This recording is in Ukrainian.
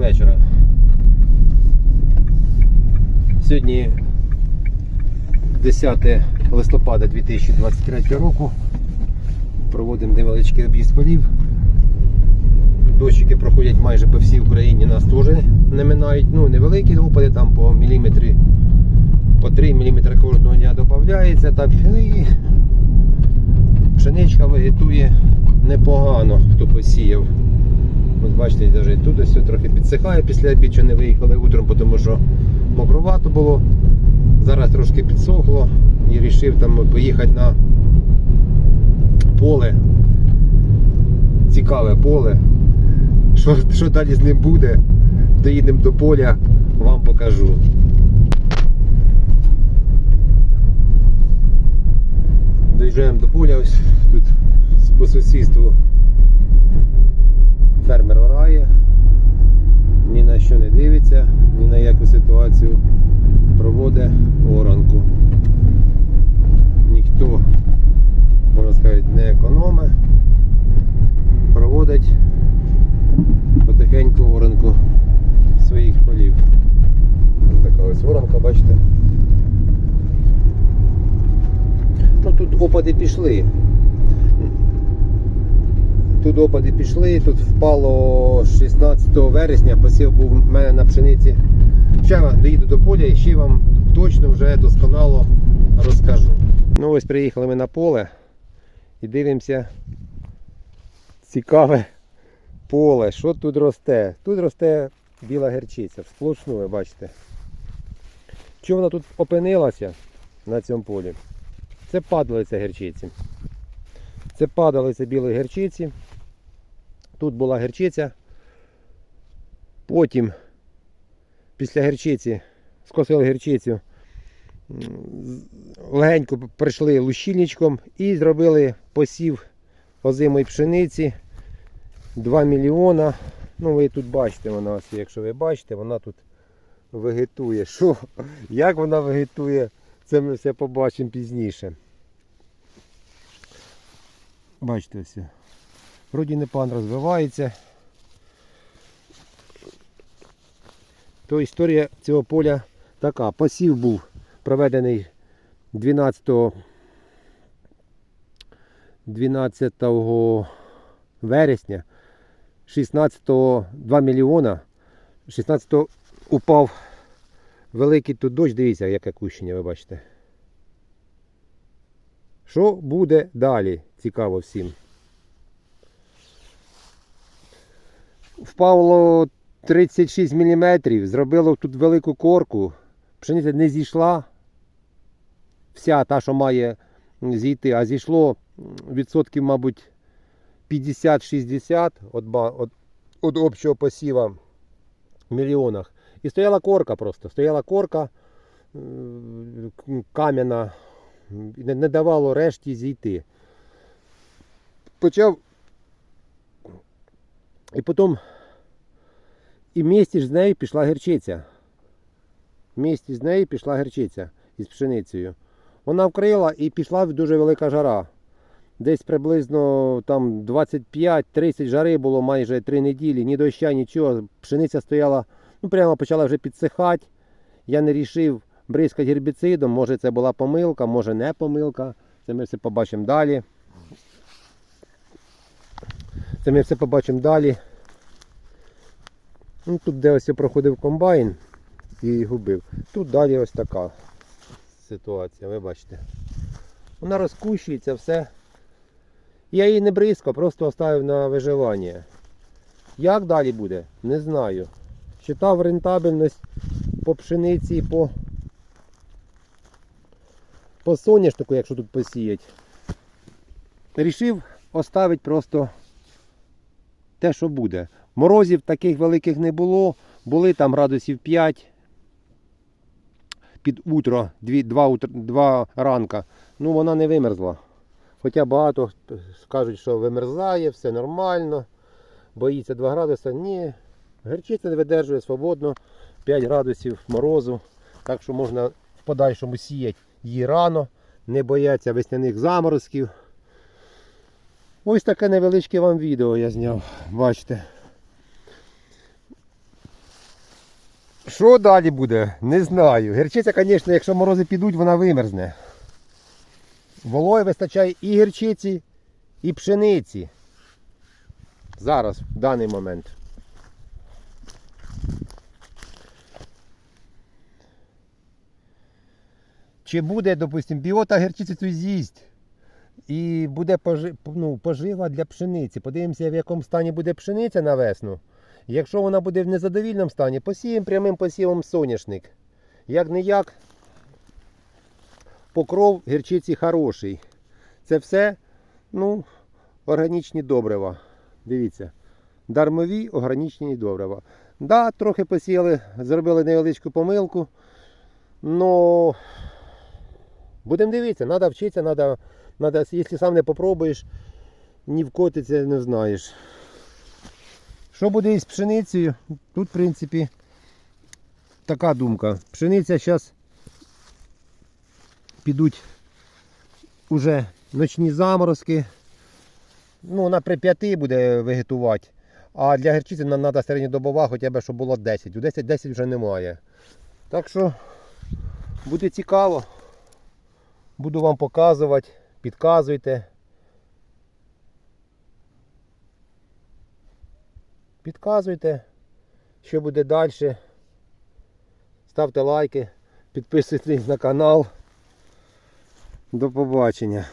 вечора. Сьогодні 10 листопада 2023 року. Проводимо невеличкий об'їзд полів. Дощики проходять майже по всій Україні, нас теж не минають. Ну, невеликі опади, там по міліметрі, по 3 мм кожного дня додається. Так, і пшеничка вегетує непогано, хто посіяв. Ось бачите, навіть тут ось трохи підсихає після обід, що не виїхали утром, тому що мокровато було. Зараз трошки підсохло і вирішив там поїхати на поле. Цікаве поле. Що, що далі з ним буде, доїдемо до поля, вам покажу. Доїжджаємо до поля, ось тут по сусідству фермер орає, ні на що не дивиться, ні на яку ситуацію проводить оранку. Ніхто, можна сказати, не економить, проводить потихеньку оранку своїх полів. Така ось оранка, бачите. Ну тут опади пішли. Тут опади пішли, тут впало 16 вересня, посів був в мене на пшениці. Ще доїду до поля і ще вам точно вже досконало розкажу. Ну ось приїхали ми на поле і дивимося цікаве поле. Що тут росте? Тут росте біла герчиця, сплошну, ви бачите. Чому вона тут опинилася на цьому полі? Це падалиця герчиці. Це падалиця білої герчиці. Тут була герчиця. Потім, після герчиці, скосили герчицю, легенько прийшли лущильничком і зробили посів озимої пшениці 2 мільйона. Ну, ви тут бачите, вона, якщо ви бачите, вона тут вегетує. Що? Як вона вегетує, це ми все побачимо пізніше. Бачите ось. Вроді не пан розвивається. То історія цього поля така. Посів був проведений 12 12 вересня 16 2 мільйона. 16 упав великий тут дощ, дивіться, яке кущення, ви бачите. Що буде далі? Цікаво всім. Впало 36 мм, зробило тут велику корку. Пшениця не зійшла. Вся та, що має зійти, а зійшло відсотків, мабуть, 50-60 від, від, від общого посіва в мільйонах. І стояла корка просто. Стояла корка кам'яна, не давало решті зійти. Почав. І потім і ж з нею пішла герчиця. Вместе з нею пішла герчиця із пшеницею. Вона вкрила і пішла дуже велика жара. Десь приблизно там 25-30 жари було майже 3 неділі, ні доща, нічого. Пшениця стояла, ну прямо почала вже підсихати. Я не рішив бризкати гербіцидом. Може це була помилка, може не помилка. Це ми все побачимо далі. Це ми все побачимо далі. Ну, тут де ось я проходив комбайн і губив. Тут далі ось така ситуація, ви бачите. Вона розкущується, все. Я її не бризкав, просто оставив на виживання. Як далі буде? Не знаю. Считав рентабельність по пшениці по, по соняшнику, якщо тут посіять. Рішив оставити просто те, що буде. Морозів таких великих не було. Були там градусів 5 під утро, 2, 2, утр, 2 ранка. Ну вона не вимерзла. Хоча багато кажуть, що вимерзає, все нормально. Боїться 2 градуси. Ні. Герчиця видержує свободно 5 градусів морозу. Так що можна в подальшому сіяти її рано, не бояться весняних заморозків. Ось таке невеличке вам відео я зняв, бачите. Що далі буде? Не знаю. Гірчиця, звісно, якщо морози підуть, вона вимерзне. Вологи вистачає і гірчиці, і пшениці. Зараз, в даний момент. Чи буде, допустимо, біота гірчиці цю з'їсть. І буде ну, пожива для пшениці. Подивимося, в якому стані буде пшениця на весну. Якщо вона буде в незадовільному стані, посіємо прямим посівом соняшник. Як не як, покров гірчиці хороший. Це все ну, органічні добрива. Дивіться. Дармові органічні добрива. Да, трохи посіяли, зробили невеличку помилку. Но будемо дивитися, треба вчитися, треба, треба, якщо сам не попробуєш, ні в коти це не знаєш. Що буде із пшеницею? Тут, в принципі, така думка. Пшениця зараз підуть уже ночні заморозки. Ну, вона при 5 буде вегетувати. А для гірчиці нам треба середньодобова, хоча б щоб було 10. У 10 10 вже немає. Так що буде цікаво. Буду вам показувати, підказуйте. Підказуйте, що буде далі. Ставте лайки, підписуйтесь на канал. До побачення.